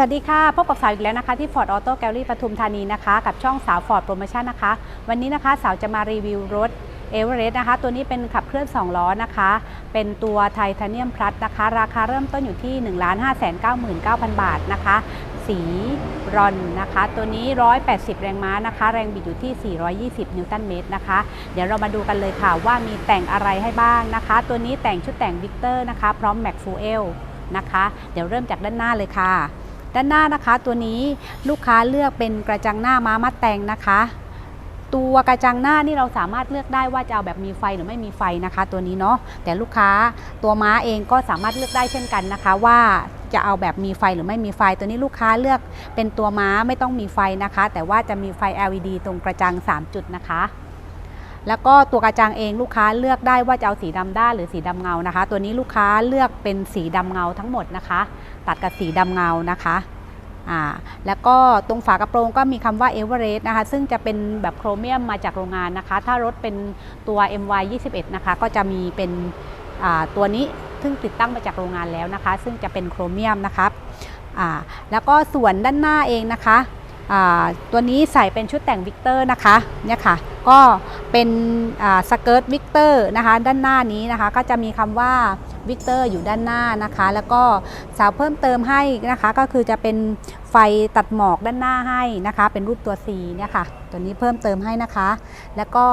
สวัสดีค่ะ พบกับสาวอีกแล้วนะคะที่ Ford Auto Gallery ปทุมธานีนะคะ กับช่องสาว Ford Promotion นะคะ วันนี้นะคะสาวจะมารีวิวรถ e v e r e s t นะคะ ตัวนี้เป็นขับเคลื่อน 2 ล้อนะคะ เป็นตัวไทเทเนียมพลัสนะคะ ราคาเริ่มต้นอยู่ที่ 1 5 9 9 0 0 0บาทนะคะ สีรอนนะคะ ตัวนี้ 180 แรงม้านะคะ แรงบิดอยู่ที่ 420 นิวตันเมตรนะคะ เดี๋ยวเรามาดูกันเลยค่ะว่ามีแต่งอะไรให้บ้างนะคะ ตัวนี้แต่งชุดแต่งวิกเตอร์นะคะ พร้อมแม็กฟูเอลนะคะ เดี๋ยวเริ่มจากด้านหน้าเลยค่ะ ด้านหน้านะคะตัวนี้ลูกค้าเลือกเป็นกระจังหน้าม้ามัดแต่งนะคะ ตัวกระจังหน้านี่เราสามารถเลือกได้ว่าจะเอาแบบมีไฟหรือไม่มีไฟนะคะ ตัวนี้เนาะแต่ลูกค้าตัวม้าเองก็สามารถเลือกได้เช่นกันนะคะ ว่าจะเอาแบบมีไฟหรือไม่มีไฟ ตัวนี้ลูกค้าเลือกเป็นตัวม้าไม่ต้องมีไฟนะคะ แต่ว่าจะมีไฟ LED ตรงกระจัง 3 จุดนะคะ แล้วก็ตัวกระจังเองลูกค้าเลือกได้ว่าจะเอาสีดำด้านหรือสีดำเงานะคะ ตัวนี้ลูกค้าเลือกเป็นสีดำเงาทั้งหมดนะคะ ตัดกับสีดำเงานะคะอ่าแล้วก็ตรงฝากระโปรงก็มีคำว่า e v e r e s t นะคะ ซึ่งจะเป็นแบบโครเมียมมาจากโรงงานนะคะ ถ้ารถเป็นตัว MY 21นะคะ ก็จะมีเป็นตัวนี้ซึ่งติดตั้งมาจากโรงงานแล้วนะคะ ซึ่งจะเป็นโครเมียมนะครับแล้วก็ส่วนด้านหน้าเองนะคะ ตัวนี้ใส่เป็นชุดแต่งวิกเตอร์นะคะเนี่ยค่ะก็เป็นสเกิร์ตวิกเตอร์นะคะด้านหน้านี้นะคะก็จะมีคำว่าวิกเตอร์อยู่ด้านหน้านะคะ แล้วก็สาวเพิ่มเติมให้นะคะก็คือจะเป็นไฟตัดหมอกด้านหน้าให้นะคะ เป็นรูปตัว C เนี่ยค่ะตัวนี้เพิ่มเติมให้นะคะ แล้วก็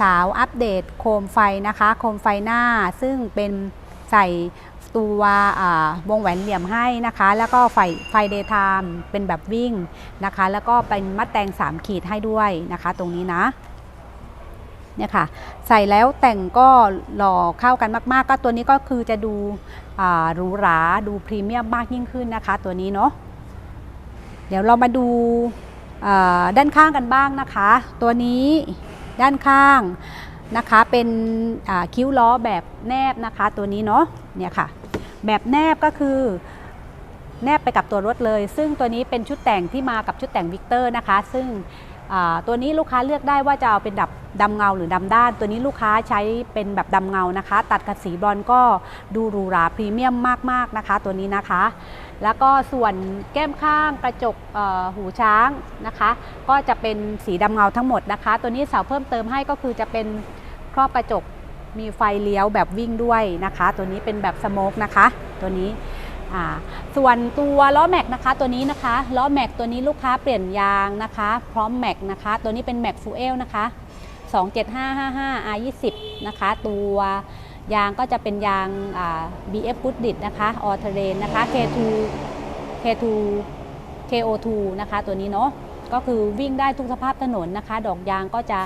สาวอัปเดตโคมไฟนะคะ โคมไฟหน้าซึ่งเป็นใส่ ตัววงแหวนเหลี่ยมให้นะคะ แล้วก็ไฟไฟเดย์ไทม์เป็นแบบวิ่งนะคะ แล้วก็เป็นมัดแตง 3 ขีดให้ด้วยนะคะ ตรงนี้นะเนี่ยค่ะใส่แล้วแต่งก็หล่อเข้ากันมาก ๆ ก็ตัวนี้ก็คือจะดูหรูหราดูพรีเมียมมากยิ่งขึ้นนะคะ ตัวนี้เนาะเดี๋ยวเรามาดูด้านข้างกันบ้างนะคะ ตัวนี้ด้านข้าง นะคะ เป็นคิ้วล้อแบบแนบนะคะ ตัวนี้เนาะเนี่ยค่ะ แบบแนบก็คือแนบไปกับตัวรถเลย ซึ่งตัวนี้เป็นชุดแต่งที่มากับชุดแต่งวิกเตอร์นะคะ ซึ่งตัวนี้ลูกค้าเลือกได้ว่าจะเอาเป็นดับดำเงาหรือดำด้าน ตัวนี้ลูกค้าใช้เป็นแบบดำเงานะคะ ตัดกับสีบรอนก็ดูหรูหราพรีเมียมมากๆนะคะ ตัวนี้นะคะ แล้วก็ส่วนแก้มข้างกระจกหูช้างนะคะ ก็จะเป็นสีดำเงาทั้งหมดนะคะ ตัวนี้เสาเพิ่มเติมให้ก็คือจะเป็น ครอบกระจกมีไฟเลี้ยวแบบวิ่งด้วยนะคะ ตัวนี้เป็นแบบสโมกนะคะ ตัวนี้ส่วนตัวล้อแม็กนะคะตัวนี้นะคะล้อแม็กตัวนี้ลูกค้าเปลี่ยนยางนะคะ พร้อมแม็กนะคะ ตัวนี้เป็นแม็กฟูเอลนะคะ 27555 R20 นะคะ ตัวยางก็จะเป็นยาง BF Goodrich นะคะ All Terrain นะคะ K2 K2 KO2 นะคะ ตัวนี้เนาะก็คือวิ่งได้ทุกสภาพถนนนะคะ ดอกยางก็จะ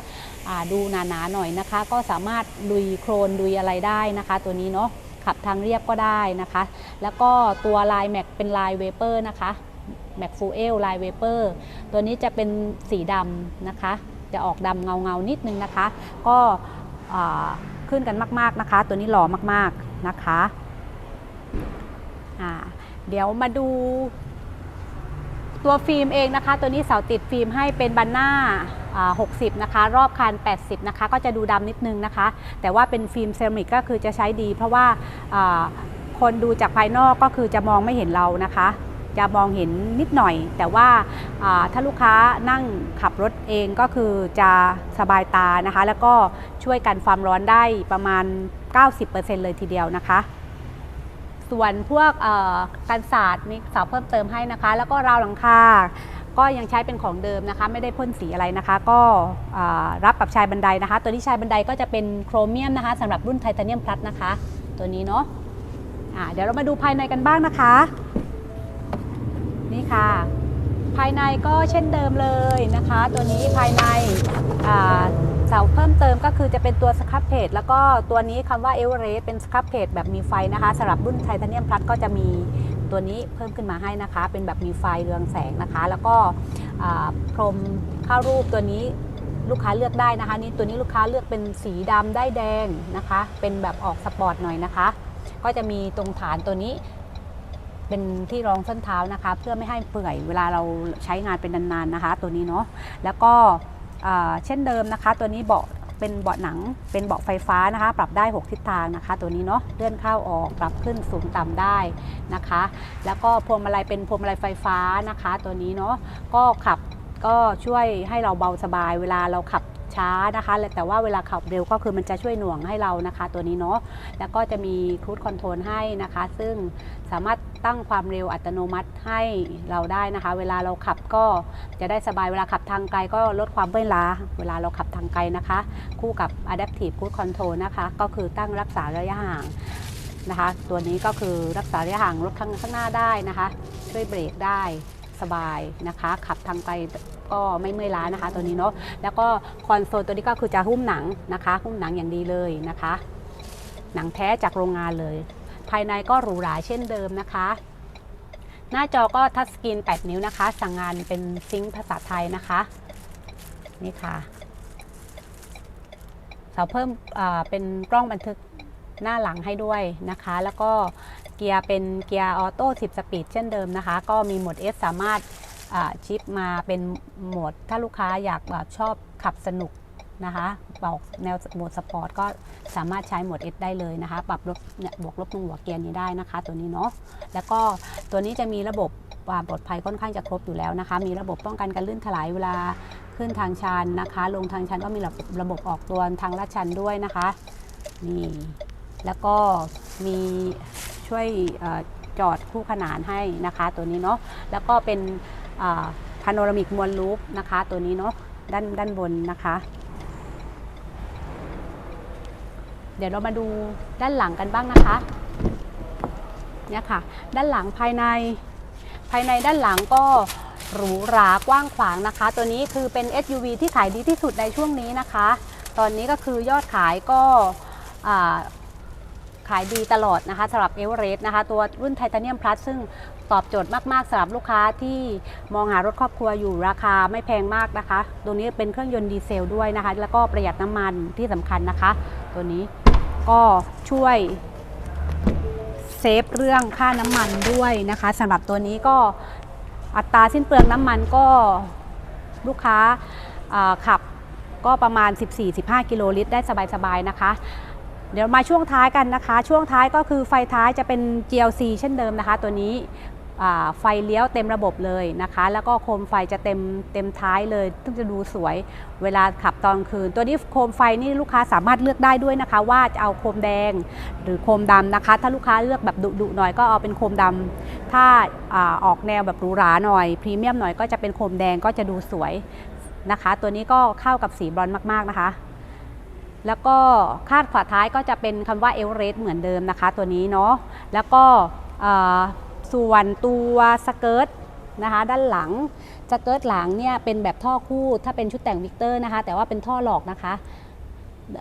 ดูหนาๆหน่อยนะคะ ก็สามารถลุยโครนลุยอะไรได้นะคะ ตัวนี้เนาะขับทางเรียบก็ได้นะคะ แล้วก็ตัวลายแม็กเป็นลายเวเปอร์นะคะแม็กฟูเอลลายเวเปอร์ตัวนี้จะเป็นสีดำนะคะ จะออกดำเงาเงาๆนิดนึงนะคะ ก็ขึ้นกันมาก ๆนะคะ ตัวนี้หล่อมากๆนะคะเดี๋ยวมาดูตัวฟิล์มเองนะคะ ตัวนี้เสาติดฟิล์มให้เป็นบันหน้า 60 นะคะ รอบคัน80 นะคะ ก็จะดูดำนิดนึงนะคะ แต่ว่าเป็นฟิล์มเซรามิกก็คือจะใช้ดี เพราะว่าคนดูจากภายนอกก็คือจะมองไม่เห็นเรานะคะ จะมองเห็นนิดหน่อย แต่ว่าถ้าลูกค้านั่งขับรถเองก็คือจะสบายตานะคะ แล้วก็ช่วยกันความร้อนได้ประมาณ 90%เลยทีเดียวนะคะส่วนพวกกันศาสตร์นี่เสาเพิ่มเติมให้นะคะ แล้วก็ราวหลังคา ก็ยังใช้เป็นของเดิมนะคะ ไม่ได้พ่นสีอะไรนะคะ ก็รับกับชายบันไดนะคะ ตัวนี้ชายบันไดก็จะเป็นโครเมียมนะคะสำหรับรุ่นไทเทเนียมพลัสนะคะ ตัวนี้เนาะะเดี๋ยวเรามาดูภายในกันบ้างนะคะ นี่ค่ะ ภายในก็เช่นเดิมเลยนะคะ ตัวนี้ภายในเสาเพิ่มเติมก็คือจะเป็นตัวสครับเพจแล้วก็ตัวนี้คำว่าเอเวอเรสต์เป็นสครับเพจแบบมีไฟนะคะสำหรับรุ่นไทเทเนียมพลัสก็จะมี ตัวนี้เพิ่มขึ้นมาให้นะคะ เป็นแบบมีไฟเรืองแสงนะคะ แล้วก็พรมข้ารูปตัวนี้ลูกค้าเลือกได้นะคะ นี่ตัวนี้ลูกค้าเลือกเป็นสีดำได้แดงนะคะ เป็นแบบออกสปอร์ตหน่อยนะคะ ก็จะมีตรงฐานตัวนี้เป็นที่รองส้นเท้านะคะ เพื่อไม่ให้เปื่อยเวลาเราใช้งานเป็นนานๆนะคะ ตัวนี้เนาะแล้วก็เช่นเดิมนะคะ ตัวนี้เบาะ เป็นเบาะหนัง เป็นเบาะไฟฟ้านะคะ ปรับได้ 6 ทิศทางนะคะ ตัวนี้เนาะเลื่อนเข้าออกปรับขึ้นสูงต่ำได้นะคะ แล้วก็พวงมาลัยเป็นพวงมาลัยไฟฟ้านะคะ ตัวนี้เนาะก็ขับก็ช่วยให้เราเบาสบายเวลาเราขับช้านะคะแต่ว่าเวลาขับเร็วก็คือมันจะช่วยหน่วงให้เรานะคะ ตัวนี้เนาะแล้วก็จะมีครู e คอนโทรลให้นะคะ ซึ่งสามารถ ตั้งความเร็วอัตโนมัติให้เราได้นะคะ เวลาเราขับก็จะได้สบายเวลาขับทางไกลก็ลดความเมื่อยล้า เวลาเราขับทางไกลนะคะ คู่กับ Adaptive Cruise Control นะคะ ก็คือตั้งรักษาระยะห่างนะคะ ตัวนี้ก็คือรักษาระยะห่างรถข้างข้างหน้าได้นะคะ ช่วยเบรกได้สบายนะคะ ขับทางไกลก็ไม่เมื่อยล้านะคะ ตัวนี้เนาะแล้วก็คอนโซลตัวนี้ก็คือจะหุ้มหนังนะคะ หุ้มหนังอย่างดีเลยนะคะ หนังแท้จากโรงงานเลย ภายในก็หรูหราเช่นเดิมนะคะ หน้าจอก็ทัชสกรีน 8 นิ้วนะคะ สั่งงานเป็นซิงค์ภาษาไทยนะคะ นี่ค่ะ เสาเพิ่มเป็นกล้องบันทึกหน้าหลังให้ด้วยนะคะ แล้วก็เกียร์เป็นเกียร์ออโต้10 สปีดเช่นเดิมนะคะ ก็มีโหมด S สามารถชิปมาเป็นโหมด ถ้าลูกค้าอยากชอบขับสนุกนะคะ บอกแนวโหมดสปอร์ตก็สามารถใช้โหมด S ได้เลยนะคะ ปรับลดเนี่ยบวกลบลงหัวเกียร์นี้ได้นะคะ ตัวนี้เนาะแล้วก็ตัวนี้จะมีระบบความปลอดภัยค่อนข้างจะครบอยู่แล้วนะคะ มีระบบป้องกันการลื่นถลายเวลาขึ้นทางชันนะคะ ลงทางชันก็มีระบบระบบออกตัวทางลาดชันด้วยนะคะนี่แล้วก็มีช่วยอจอดคู่ขนานให้นะคะตัวนี้เนาะแล้วก็เป็นพาโนรามิกมวลลูปนะคะ ตัวนี้เนาะด้านด้านบนนะคะ เดี๋ยวเรามาดูด้านหลังกันบ้างนะคะเนี่ยค่ะ ด้านหลังภายใน ภายในด้านหลังก็หรูหรากว้างขวางนะคะ ตัวนี้คือเป็น SUV ที่ขายดีที่สุดในช่วงนี้นะคะ ตอนนี้ก็คือยอดขายก็ขายดีตลอดนะคะสำหรับเอเวอเรสต์นะคะ ตัวรุ่นไทเทเนียมพลัสซึ่งตอบโจทย์มากๆสำหรับลูกค้าที่มองหารถครอบครัวอยู่ราคาไม่แพงมากนะคะ ตัวนี้เป็นเครื่องยนต์ดีเซลด้วยนะคะ แล้วก็ประหยัดน้ำมันที่สำคัญนะคะ ตัวนี้ ก็ช่วยเซฟเรื่องค่าน้ำมันด้วยนะคะสำหรับตัวนี้ก็อัตราสิ้นเปลืองน้ำมันก็ลูกค้าขับก็ประมาณ 14-15 กิโลลิตรได้สบายๆนะคะ เดี๋ยวมาช่วงท้ายกันนะคะ ช่วงท้ายก็คือไฟท้ายจะเป็น GLC เช่นเดิมนะคะ ตัวนี้ ไฟเลี้ยวเต็มระบบเลยนะคะ แล้วก็โคมไฟจะเต็มเต็มท้ายเลยซึ่งจะดูสวยเวลาขับตอนคืน ตัวนี้โคมไฟนี่ลูกค้าสามารถเลือกได้ด้วยนะคะ ว่าจะเอาโคมแดงหรือโคมดำนะคะ ถ้าลูกค้าเลือกแบบดุๆหน่อยก็เอาเป็นโคมดำถ้าอออกแนวแบบหรูหราหน่อยพรีเมียมหน่อยก็จะเป็นโคมแดงก็จะดูสวยนะคะ ตัวนี้ก็เข้ากับสีบรอนซ์มากๆนะคะแล้วก็คาดฝาท้ายก็จะเป็นคำว่าเอเวอเรสต์เหมือนเดิมนะคะ ตัวนี้เนาะแล้วก็ ส่วนตัวสเกิร์ตนะคะด้านหลังสเกิร์ตหลังเนี่ยเป็นแบบท่อคู่ถ้าเป็นชุดแต่งวิกเตอร์นะคะ แต่ว่าเป็นท่อหลอกนะคะ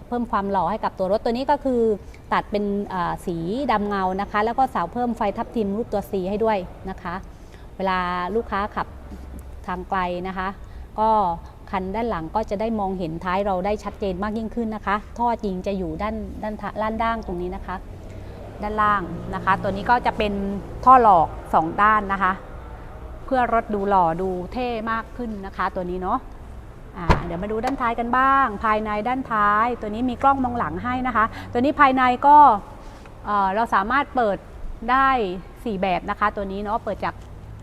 เพิ่มความหล่อให้กับตัวรถตัวนี้ก็คือตัดเป็นสีดำเงานะคะ แล้วก็เสาเพิ่มไฟทับทิมรูปตัว C ให้ด้วยนะคะ เวลาลูกค้าขับทางไกลนะคะ ก็คันด้านหลังก็จะได้มองเห็นท้ายเราได้ชัดเจนมากยิ่งขึ้นนะคะ ท่อจริงจะอยู่ด้านด้านท้ายด้านด้างตรงนี้นะคะ ด้านล่างนะคะ ตัวนี้ก็จะเป็นท่อหลอกสองด้านนะคะ เพื่อรถดูหล่อดูเท่มากขึ้นนะคะ ตัวนี้เนาะเดี๋ยวมาดูด้านท้ายกันบ้าง ภายในด้านท้าย ตัวนี้มีกล้องมองหลังให้นะคะ ตัวนี้ภายในก็เอ่อเราสามารถเปิดได้ 4 แบบนะคะ ตัวนี้เนาะเปิดจาก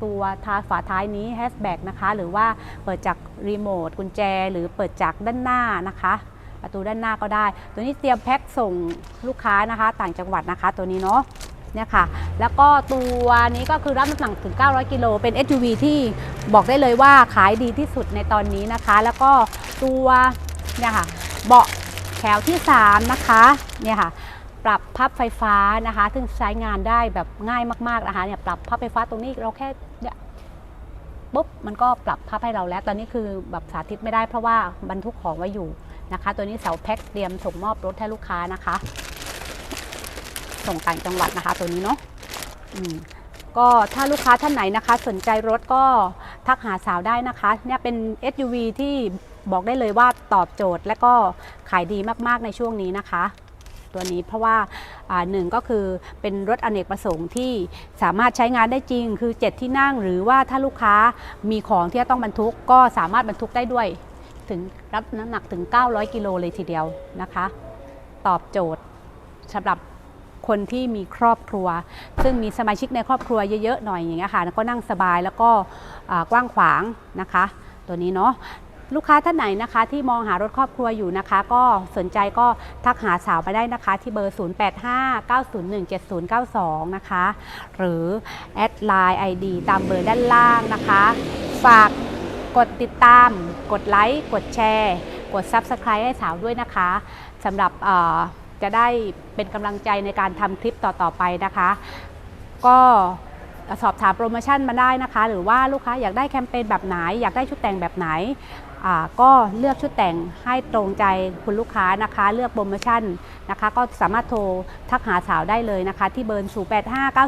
ตัวทาฝาท้ายนี้แฮชแบ็กนะคะ หรือว่าเปิดจากรีโมทกุญแจ หรือเปิดจากด้านหน้านะคะ ประตูด้านหน้าก็ได้ ตัวนี้เตรียมแพ็คส่งลูกค้านะคะ ต่างจังหวัดนะคะ ตัวนี้เนาะเนี่ยค่ะ แล้วก็ตัวนี้ก็คือรับน้ำหนักถึง 900 กิโล เป็น SUV ที่บอกได้เลยว่าขายดีที่สุดในตอนนี้นะคะ แล้วก็ตัวเนี่ยค่ะ เบาะแถวที่ 3 นะคะ เนี่ยค่ะปรับพับไฟฟ้านะคะ ซึ่งใช้งานได้แบบง่ายมากๆนะคะ เนี่ยปรับพับไฟฟ้าตรงนี้เราแค่เนี่ยปุ๊บมันก็ปรับพับให้เราแล้ว ตอนนี้คือแบบสาธิตไม่ได้เพราะว่าบรรทุกของไว้อยู่ นะคะ ตัวนี้เสาแพ็คเตรียมส่งมอบรถให้ลูกค้านะคะ ส่งต่างจังหวัดนะคะ ตัวนี้เนาะก็ถ้าลูกค้าท่านไหนนะคะ สนใจรถก็ทักหาสาวได้นะคะ เนี่ยเป็น SUV ที่บอกได้เลยว่าตอบโจทย์และก็ขายดีมากๆในช่วงนี้นะคะ ตัวนี้เพราะว่าหนึ่งก็คือเป็นรถอเนกประสงค์ที่สามารถใช้งานได้จริง คือ 7 ที่นั่งหรือว่าถ้าลูกค้ามีของที่ต้องบรรทุกก็สามารถบรรทุกได้ด้วย ถึงรับน้ำหนักถึง 900 กิโลเลยทีเดียวนะคะ ตอบโจทย์สำหรับคนที่มีครอบครัว ซึ่งมีสมาชิกในครอบครัวเยอะๆหน่อยอย่างเงี้ยค่ะก็นั่งสบายแล้วก็กว้างขวางนะคะ ตัวนี้เนาะลูกค้าท่านไหนนะคะที่มองหารถครอบครัวอยู่นะคะ ก็สนใจก็ทักหาสาวไปได้นะคะ ที่เบอร์ 0859017092 นะคะ หรือแอดไลน์ ID ตามเบอร์ด้านล่างนะคะ ฝาก กดติดตาม กดไลค์ กดแชร์ กด Subscribe ให้สาวด้วยนะคะสำหรับจะได้เป็นกำลังใจในการทำคลิปต่อ ๆ ไปนะคะ ก็สอบถามโปรโมชั่นมาได้นะคะ หรือว่าลูกค้าอยากได้แคมเปญแบบไหน อยากได้ชุดแต่งแบบไหน ก็เลือกชุดแต่งให้ตรงใจคุณลูกค้านะคะ เลือกโปรโมชั่นนะคะ ก็สามารถโทรทักหาสาวได้เลยนะคะ ที่เบอร์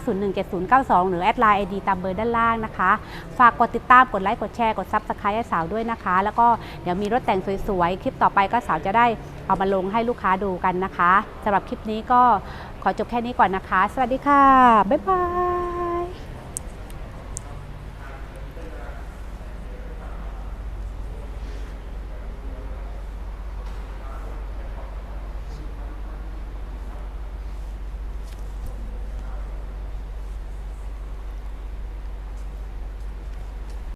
0859017092 หรือแอดไลน์ ID ตามเบอร์ด้านล่างนะคะ ฝากกดติดตามกดไลค์กดแชร์กด Subscribe ให้สาวด้วยนะคะ แล้วก็เดี๋ยวมีรถแต่งสวยๆ คลิปต่อไปก็สาวจะได้เอามาลงให้ลูกค้าดูกันนะคะสำหรับคลิปนี้ก็ขอจบแค่นี้ก่อนนะคะ สวัสดีค่ะบ๊ายบาย